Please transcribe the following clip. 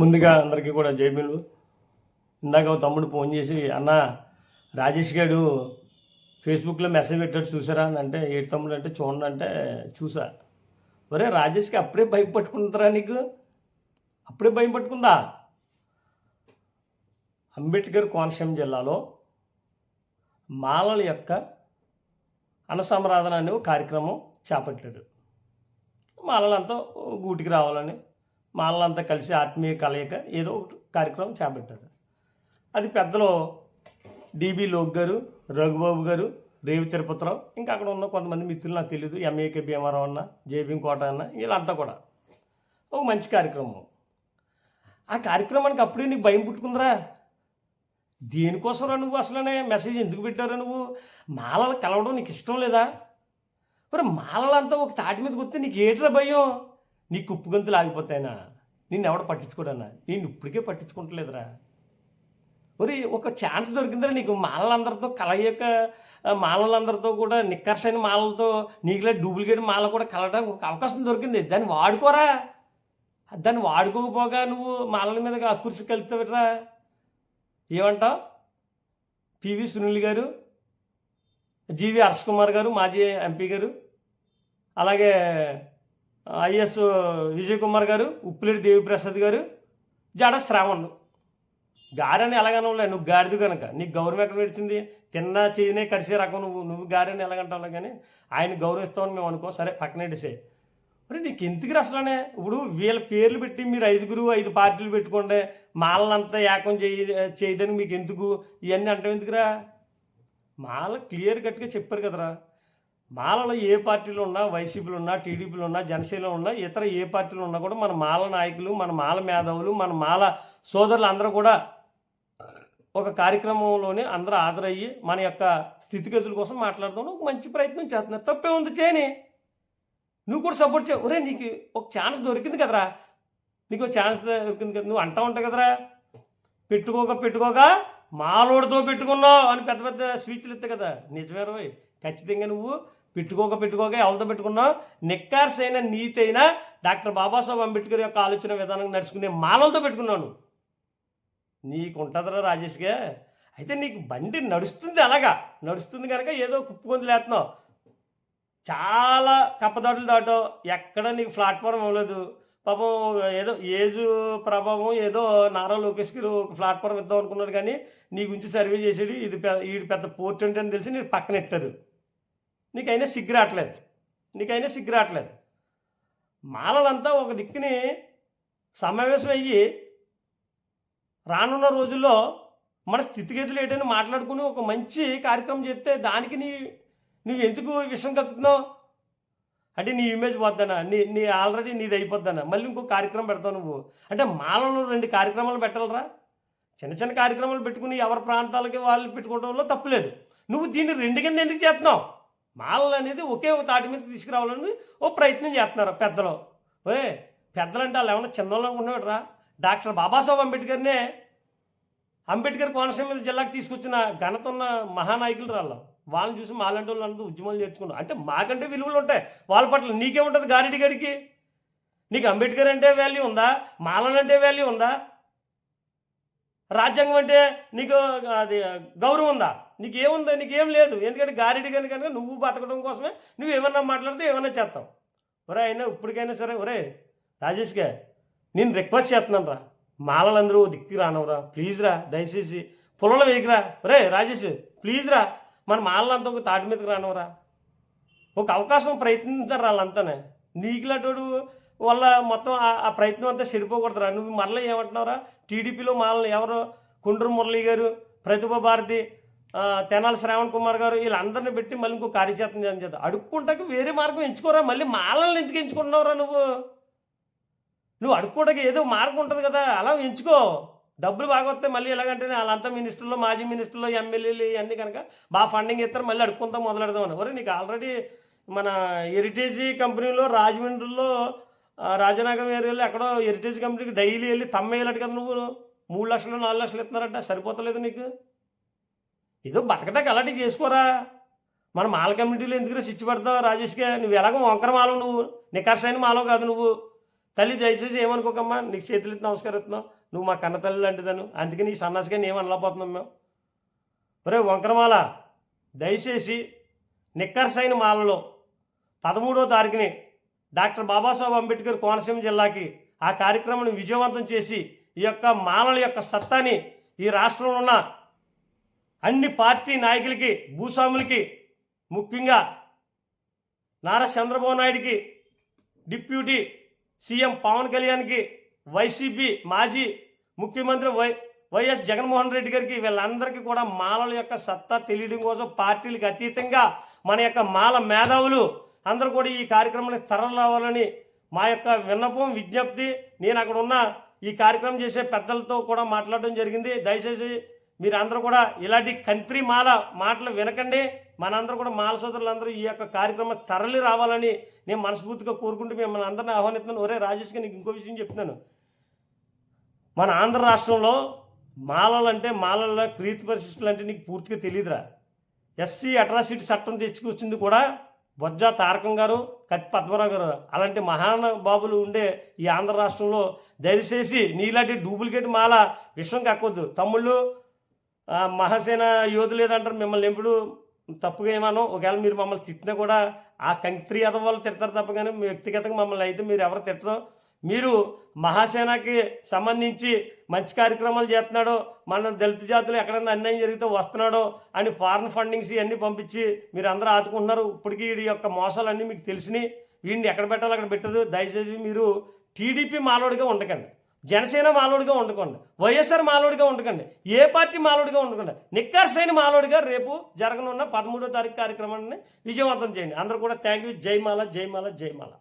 ముందుగా అందరికీ కూడా జైబీలు ఇందాక తమ్ముడు ఫోన్ చేసి అన్న రాజేష్ గారు ఫేస్బుక్లో మెసేజ్ పెట్టాడు చూసారా? అని అంటే ఏడు తమ్ముడు అంటే చూడండి అంటే చూసా. ఒరే రాజేష్కి అప్పుడే భయం పట్టుకుంటారా నీకు? అప్పుడే భయం పట్టుకుందా? అంబేద్కర్ కోనసీమ జిల్లాలో మాలల యొక్క అనసంరాధన అనే కార్యక్రమం చేపట్టాడు. మాలలంతా గూటికి రావాలని మాలలంతా కలిసి ఆత్మీయ కలయిక ఏదో ఒకటి కార్యక్రమం చేపట్టారు. అది పెద్దలు డిబి లోక్ గారు రఘుబాబు గారు రేవి తిరుపతిరావు ఇంకా అక్కడ ఉన్న కొంతమంది మిత్రులు నాకు తెలియదు ఎంఏకే భీమారావు అన్న జేబీ కోట అన్న వీళ్ళంతా కూడా. ఒక మంచి కార్యక్రమం. ఆ కార్యక్రమానికి అప్పుడే నీకు భయం పుట్టుకుందిరా. దేనికోసంరా నువ్వు అసలనే మెసేజ్ ఎందుకు పెట్టారా నువ్వు? మాలలు కలవడం నీకు ఇష్టం లేదా? మరి మాలలంతా ఒక తాటి మీదకి వస్తే నీకు ఏట్రా భయం? నీ కుప్పు గంతులు ఆగిపోతాయినా? నిన్ను ఎవడ పట్టించుకోడన్నా? నేను ఇప్పటికే పట్టించుకుంటలేదురా. మరి ఒక ఛాన్స్ దొరికిందిరా నీకు. మాలలందరితో కలయిక మాలలందరితో కూడా నిక్కర్సైన మాలలతో నీకులే డూప్లికేట్ మాల కూడా కలవడానికి ఒక అవకాశం దొరికింది. దాన్ని వాడుకోరా. దాన్ని వాడుకోకపోగా నువ్వు మాలల మీద అక్కుర్సి కలుతావురా ఏమంటావు? పివి సునీల్ గారు జీవి హర్ష్ కుమార్ గారు మాజీ ఎంపీ గారు అలాగే ఐఎస్ విజయ్ కుమార్ గారు ఉప్పులేటి దేవిప్రసాద్ గారు జడ శ్రావణ్ గారని ఎలాగనవులే నువ్వు గాడిది కనుక నీకు గౌరవం ఎక్కడ నడిచింది? తిన్న చేయనే కరిసే రకం నువ్వు నువ్వు గారని ఎలాగంటావు కానీ ఆయన గౌరవిస్తామని మేము అనుకో సరే పక్కనడిసే మరి నీకు ఎందుకు అసలనే? ఇప్పుడు వీళ్ళ పేర్లు పెట్టి మీరు ఐదుగురు ఐదు పార్టీలు పెట్టుకోండి మాలనంతా ఏకం చేయ చేయడానికి మీకు ఎందుకు? ఇవన్నీ అంటే ఎందుకురా? మాల క్లియర్ కట్గా చెప్పారు కదరా. మాలలో ఏ పార్టీలు ఉన్నా వైసీపీలు ఉన్నా టీడీపీలు ఉన్నా జనసేనలో ఉన్నా ఇతర ఏ పార్టీలు ఉన్నా కూడా మన మాల నాయకులు మన మాల మేధావులు మన మాల సోదరులు అందరూ కూడా ఒక కార్యక్రమంలోనే అందరూ హాజరయ్యి మన యొక్క స్థితిగతుల కోసం మాట్లాడదాం ఒక మంచి ప్రయత్నం చేస్తున్నారు. తప్పే ఉంది చేయని నువ్వు కూడా సపోర్ట్ చే ఒరే నీకు ఒక ఛాన్స్ దొరికింది కదరా. నీకు ఒక ఛాన్స్ దొరికింది కదా నువ్వు అంటా ఉంటావు కదరా. పెట్టుకోక పెట్టుకోక మాలోడితో పెట్టుకున్నావు అని పెద్ద పెద్ద స్పీచ్లు ఇస్తాయి కదా. నిజమే రోయ్ ఖచ్చితంగా నువ్వు పెట్టుకోక పెట్టుకోక ఎవరితో పెట్టుకున్నాం నిక్కార్స్ అయిన నీతి అయినా డాక్టర్ బాబాసాహెబ్ అంబేద్కర్ యొక్క ఆలోచన విధానం నడుచుకునే మాలలతో పెట్టుకున్నాను. నీకు ఉంటుందిరా రాజేష్గా. అయితే నీకు బండి నడుస్తుంది అలాగా. నడుస్తుంది కనుక ఏదో కుప్పుకొని లేస్తున్నావు చాలా కప్పదాటులు దాటో ఎక్కడ నీకు ప్లాట్ఫామ్ అవ్వలేదు. పాపం ఏదో ఏజు ప్రభావం ఏదో నారా లోకేష్కి ఒక ప్లాట్ఫామ్ ఇద్దాం అనుకున్నాడు కానీ నీ గురించి సర్వే చేసాడు. ఇది పెద్ద ఈడు పెద్ద పోర్ట్ అంటే అని తెలిసి నేను పక్కనెట్టారు నీకైనా సిగ్గు రావట్లేదు. నీకైనా సిగ్గు రావట్లేదు. మాలలంతా ఒక దిక్కుని సమావేశం అయ్యి రానున్న రోజుల్లో మన స్థితిగతులు ఏంటని మాట్లాడుకుని ఒక మంచి కార్యక్రమం చేస్తే దానికి నీ నువ్వు ఎందుకు విషయం కక్కుతున్నావు? అంటే నీ ఇమేజ్ పోద్దనా? నీ నీ ఆల్రెడీ నీది అయిపోద్దనా? మళ్ళీ ఇంకో కార్యక్రమం పెడతావు నువ్వు. అంటే మాలలో రెండు కార్యక్రమాలు పెట్టాలరా చిన్న చిన్న కార్యక్రమాలు పెట్టుకుని ఎవరి ప్రాంతాలకి వాళ్ళు పెట్టుకోవడంలో తప్పులేదు నువ్వు దీన్ని రెండు కింద ఎందుకు చేస్తున్నావు? మాలలు అనేది ఒకే ఒక తాటి మీద తీసుకురావాలని ఓ ప్రయత్నం చేస్తున్నారు పెద్దలు. ఒరే పెద్దలంటే వాళ్ళు ఏమన్నా చిన్నోళ్ళు అనుకుంటున్నాడు రా డాక్టర్ బాబాసాహెబ్ అంబేద్కర్నే అంబేద్కర్ కోనసీమ జిల్లాకు తీసుకొచ్చిన ఘనత ఉన్న మహానాయకులు రాళ్ళు. వాళ్ళని చూసి మాలాంటి వాళ్ళు అందరూ ఉద్యమాలు చేర్చుకున్నారు అంటే మాకంటే విలువలు ఉంటాయి. వాళ్ళ పట్ల నీకేముంటుంది గారెడ్డి గడికి. నీకు అంబేద్కర్ అంటే వాల్యూ ఉందా? మాలనంటే వాల్యూ ఉందా? రాజ్యాంగం అంటే నీకు అది గౌరవం ఉందా? నీకు నీకేం లేదు. ఎందుకంటే గారెడ్డి కనుక కనుక నువ్వు బతకడం కోసమే నువ్వు ఏమన్నా మాట్లాడితే ఏమన్నా చేస్తావు. ఒరే అయినా ఇప్పటికైనా సరే ఒరే రాజేష్గా నేను రిక్వెస్ట్ చేస్తున్నాను రా. మాలలందరూ దిక్కు రానవరా? ప్లీజ్ రా దయచేసి పొలంలో వేయకురా ఒరే రాజేష్ ప్లీజ్ రా. మన మాలంతా ఒక తాటి మీదకి రానవరా? ఒక అవకాశం ప్రయత్నించారు వాళ్ళంతానే. నీకులాంటోడు వల్ల మొత్తం ఆ- ప్రయత్నం అంతా చెడిపోకూడదురా. నువ్వు మరలా ఏమంటున్నావురా? టీడీపీలో మాలని ఎవరు? కుండ్రు మురళి గారు ప్రతిభ భారతి తెనాలి శ్రావణ్ కుమార్ గారు వీళ్ళందరిని పెట్టి మళ్ళీ ఇంకో కార్యచేతం చేయని చేద్దాం. అడుక్కుంటాకి వేరే మార్గం ఎంచుకోరా? మళ్ళీ మాలల్ని ఎందుకు ఎంచుకుంటున్నావురా నువ్వు? నువ్వు అడుక్కోవడానికి ఏదో మార్గం ఉంటుంది కదా అలా ఎంచుకో. డబ్బులు బాగా వస్తాయి మళ్ళీ ఎలాగంటే వాళ్ళంతా మినిస్టర్లు మాజీ మినిస్టర్లు ఎమ్మెల్యేలు ఇవన్నీ కనుక బాగా ఫండింగ్ ఇస్తారు మళ్ళీ అడుక్కుంటాం మొదలెడదామని ఒరే నీకు ఆల్రెడీ మన హెరిటేజ్ కంపెనీలో రాజమండ్రిలో రాజనగరం ఏరియాలో ఎక్కడో హెరిటేజ్ కంపెనీకి డైలీ వెళ్ళి తమ్మేయాలట కదా నువ్వు. మూడు లక్షలు నాలుగు లక్షలు ఇస్తున్నారంట సరిపోతలేదు నీకు? ఏదో బతకటానికి అలాంటివి చేసుకోరా? మన మాల కమిటీలో ఎందుకు స్విచ్ పెడతావు రాజేష్గా నువ్వు ఎలాగో వంకర మాలవు నువ్వు. నికర్షైన మాలవు కాదు నువ్వు. తల్లి దయచేసి ఏమనుకోకమ్మా? నీకు చేతులు ఎత్తి నమస్కరిస్తున్నావు నువ్వు మా కన్న తల్లి లాంటిదను. అందుకే నీ సన్నాసిగా నేను అనలేకపోతున్నాం మేము. ఒరే వంకరమాల దయచేసి నిక్కర్సైన మాలలో పదమూడో తారీఖుని డాక్టర్ బాబాసాహెబ్ అంబేద్కర్ కోనసీమ జిల్లాకి ఆ కార్యక్రమాన్ని విజయవంతం చేసి ఈ యొక్క మాలల యొక్క సత్తాని ఈ రాష్ట్రంలో ఉన్న అన్ని పార్టీ నాయకులకి భూస్వాములకి ముఖ్యంగా నారా చంద్రబాబు నాయుడికి డిప్యూటీ సీఎం పవన్ కళ్యాణ్కి వైసీపీ మాజీ ముఖ్యమంత్రి వై వైఎస్ జగన్మోహన్ రెడ్డి గారికి వీళ్ళందరికీ కూడా మాలల యొక్క సత్తా తెలియడం కోసం పార్టీలకు అతీతంగా మన యొక్క మాల మేధావులు అందరూ కూడా ఈ కార్యక్రమానికి తరలవాలని మా యొక్క విన్నపం విజ్ఞప్తి. నేను అక్కడ ఉన్న ఈ కార్యక్రమం చేసే పెద్దలతో కూడా మాట్లాడడం జరిగింది. దయచేసి మీరందరూ కూడా ఇలాంటి కంత్రి మాల మాటలు వినకండి. మనందరూ కూడా మాల సోదరులందరూ ఈ యొక్క కార్యక్రమం తరలి రావాలని నేను మనస్ఫూర్తిగా కోరుకుంటూ మిమ్మల్ని అందరిని ఆహ్వానిస్తున్నాను. ఒరే రాజేష్గా నీకు ఇంకో విషయం చెప్తున్నాను. మన ఆంధ్ర రాష్ట్రంలో మాలలు అంటే మాలల క్రీతి పరిశిష్టులు అంటే నీకు పూర్తిగా తెలియదురా ఎస్సీ అట్రాసిటీ చట్టం తెచ్చుకొచ్చింది కూడా బొజ్జ తారకం గారు కత్తి పద్మరావు గారు. అలాంటి మహానుభావులు ఉండే ఈ ఆంధ్ర రాష్ట్రంలో దయచేసి నీలాంటి డూప్లికేట్ మాల విషయం కక్కొద్దు. తమ్ముళ్ళు మహాసేన యోధు లేదంటారు మిమ్మల్ని ఎప్పుడు తప్పుగా ఏమనో. ఒకవేళ మీరు మమ్మల్ని తిట్టినా కూడా ఆ కంత్రి వాళ్ళు తిడతారు తప్ప కానీ మీ వ్యక్తిగతంగా మమ్మల్ని అయితే మీరు ఎవరు తిట్టరు. మీరు మహాసేనకి సంబంధించి మంచి కార్యక్రమాలు చేస్తున్నాడో మన దళిత జాతులు ఎక్కడైనా అన్యాయం జరిగితే వస్తున్నాడో అని ఫారెన్ ఫండింగ్స్ ఇవన్నీ పంపించి మీరు అందరూ ఆదుకుంటున్నారు. ఇప్పటికీ వీడి యొక్క మోసాలన్నీ మీకు తెలిసినాయి. వీడిని ఎక్కడ పెట్టాలో అక్కడ పెట్టరు. దయచేసి మీరు టీడీపీ మాలోడిగా ఉండకండి. జనసేన మాలోడిగా ఉండకండి వైఎస్ఆర్ మాలోడిగా ఉండకండి ఏ పార్టీ మాలోడిగా ఉండకండి నిక్కర్సైన మాలోడిగా రేపు జరగనున్న పదమూడో తారీఖు కార్యక్రమాన్ని విజయవంతం చేయండి. అందరూ కూడా థ్యాంక్ యూ. జైమాల జైమాల జైమాల